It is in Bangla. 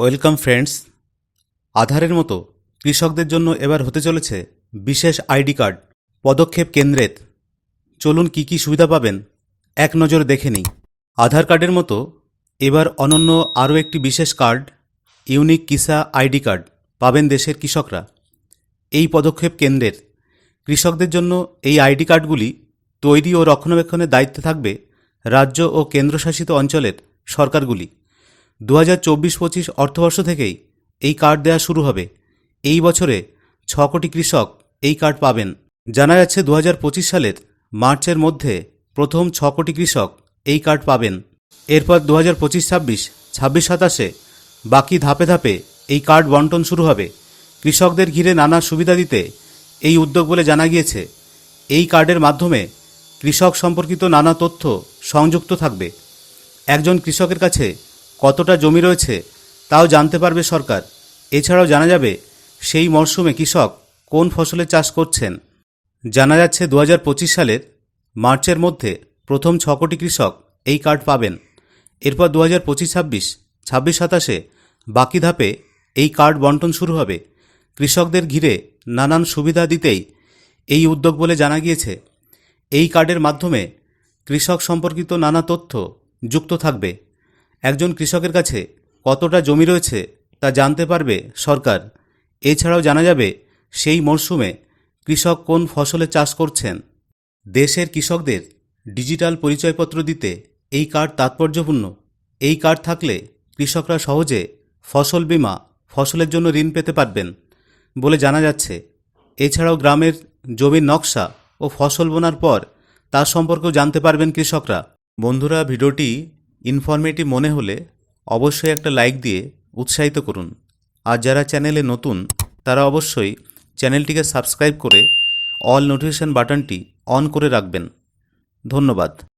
Welcome friends. আধারের মতো কৃষকদের জন্য এবার হতে চলেছে বিশেষ আইডি কার্ড, পদক্ষেপ কেন্দ্রের। চলুন কি কি সুবিধা পাবেন, এক নজরে দেখে নিই। আধার কার্ডের মতো এবার অনন্য আরও একটি বিশেষ card, unique Kisan ID card পাবেন দেশের কৃষকরা। এই পদক্ষেপ কেন্দ্রের কৃষকদের জন্য এই আইডি কার্ডগুলি তৈরি ও রক্ষণাবেক্ষণের দায়িত্বে থাকবে রাজ্য ও কেন্দ্রশাসিত অঞ্চলের সরকারগুলি। দু হাজার চব্বিশ পঁচিশ অর্থবর্ষ থেকেই এই কার্ড দেওয়া শুরু হবে। এই বছরে ছ কোটি কৃষক এই কার্ড পাবেন। জানা যাচ্ছে দু হাজার পঁচিশ সালের মার্চের মধ্যে প্রথম ছ কোটি কৃষক এই কার্ড পাবেন। এরপর দু হাজার পঁচিশ, ছাব্বিশ ছাব্বিশ, সাতাশে বাকি ধাপে ধাপে এই কার্ড বন্টন শুরু হবে। কৃষকদের ঘিরে নানা সুবিধা দিতে এই উদ্যোগ বলে জানা গিয়েছে। এই কার্ডের মাধ্যমে কৃষক সম্পর্কিত নানা তথ্য সংযুক্ত থাকবে। একজন কৃষকের কাছে কতটা জমি রয়েছে, তাও জানতে পারবে সরকার। এছাড়াও জানা যাবে, সেই মরশুমে কৃষক কোন ফসলের চাষ করছেন। জানা যাচ্ছে দু হাজার পঁচিশ সালের মার্চের মধ্যে প্রথম ছ কোটি কৃষক এই কার্ড পাবেন। এরপর দু হাজার পঁচিশ, ছাব্বিশ ছাব্বিশ, সাতাশে বাকি ধাপে এই কার্ড বন্টন শুরু হবে। কৃষকদের ঘিরে নানান সুবিধা দিতেই এই উদ্যোগ বলে জানা গিয়েছে। এই কার্ডের মাধ্যমে কৃষক সম্পর্কিত নানা তথ্য যুক্ত থাকবে। একজন কৃষকের কাছে কতটা জমি রয়েছে তা জানতে পারবে সরকার। এছাড়াও জানা যাবে, সেই মরশুমে কৃষক কোন ফসলে চাষ করছেন। দেশের কৃষকদের ডিজিটাল পরিচয়পত্র দিতে এই কার্ড তাৎপর্যপূর্ণ। এই কার্ড থাকলে কৃষকরা সহজে ফসল বীমা, ফসলের জন্য ঋণ পেতে পারবেন বলে জানা যাচ্ছে। এছাড়াও গ্রামের জমির নকশা ও ফসল বোনার পর তার সম্পর্কেও জানতে পারবেন কৃষকরা। বন্ধুরা, ভিডিওটি ইনফরমেটিভ মনে হলে অবশ্যই একটা লাইক দিয়ে উৎসাহিত করুন। আর যারা চ্যানেলে নতুন, তারা অবশ্যই চ্যানেলটিকে সাবস্ক্রাইব করে অল নোটিফিকেশান বাটনটি অন করে রাখবেন। ধন্যবাদ।